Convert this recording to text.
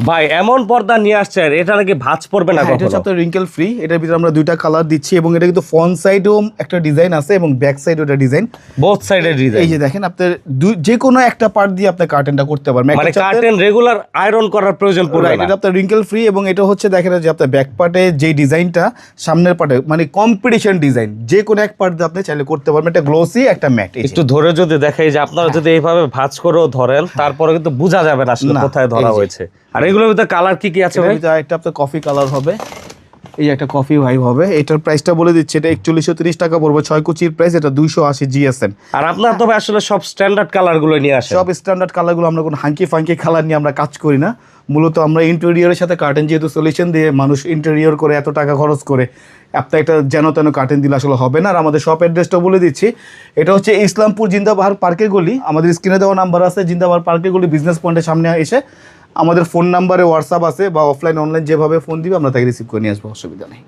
ভাই এমন পর্দা নিয়ে আসছেন এটা নাকি ভাঁজ পড়বে না হ্যাঁ, এটা হচ্ছে রিঙ্কেল ফ্রি এটার ভিতরে আমরা দুইটা কালার দিচ্ছি এবং এটা কিন্তু ফ্রন্ট সাইডেও একটা ডিজাইন আছে এবং ব্যাক সাইডেও একটা ডিজাইন বোথ সাইডের ডিজাইন এই যে দেখেন আপনার দুই- যে কোনো একটা পার্ট দিয়ে আপনি কার্টেনটা করতে পারবেন। মানে কার্টেন রেগুলার আয়রন করার প্রয়োজন পড়বে না। এটা আপনার রিঙ্কেল ফ্রি এবং এটা হচ্ছে দেখেন যে আপনার ব্যাক পার্টে যে ডিজাইনটা সামনের পার্টে মানে কম্পিটিশন ডিজাইন যে কোনো এক পার্ট দিয়ে আপনি চাইলে করতে পারবেন। একটা গ্লোসি একটা ম্যাট একটু ধরে যদি দেখাই যে আপনারা যদি এইভাবে ভাঁজ করেও ধরেন তারপরে কিন্তু বোঝা যাবে না আসলে কোথায় ধরা হয়েছে। আর এগুলোর ভিতরে কালার কি কি আছে ভাই? একটা আপনার কফি কালার হবে। এই একটা কফি ভাইব হবে। এটার প্রাইসটা বলে দিচ্ছি এটা একচল্লিশশো তিরিশ টাকা পড়বে। ছয় কুচির প্রাইস এটা দুইশো আশি জিএসএম আর আপনার তবে আসলে সব স্ট্যান্ডার্ড কালারগুলো নিয়ে আসে সব স্ট্যান্ডার্ড কালারগুলো আমরা কোনো হাঙ্কি ফাঙ্কি কালার নিয়ে আমরা কাজ করি না। মূলত আমরা ইন্টেরিয়রের সাথে কার্টেন যেহেতু সলিউশন দিয়ে মানুষ ইন্টেরিয়র করে এত টাকা খরচ করে আপনার একটা যেন তেন কার্টেন দিলে আসলে হবে না। আর আমাদের শপ অ্যাড্রেসটা বলে দিচ্ছি এটা হচ্ছে ইসলামপুর জিন্দাবাহার পার্কের গলি। আমাদের স্ক্রিনে দেওয়া নাম্বার আছে জিন্দাবাহার পার্কের গলি বিজনেস পয়েন্টের সামনে এসে আমাদের ফোন নাম্বারে হোয়াটসঅ্যাপ আছে বা অফলাইন অনলাইন যেভাবে ফোন দিবে, আমরা তাকে রিসিভ করে নিয়ে আসব, অসুবিধা নেই।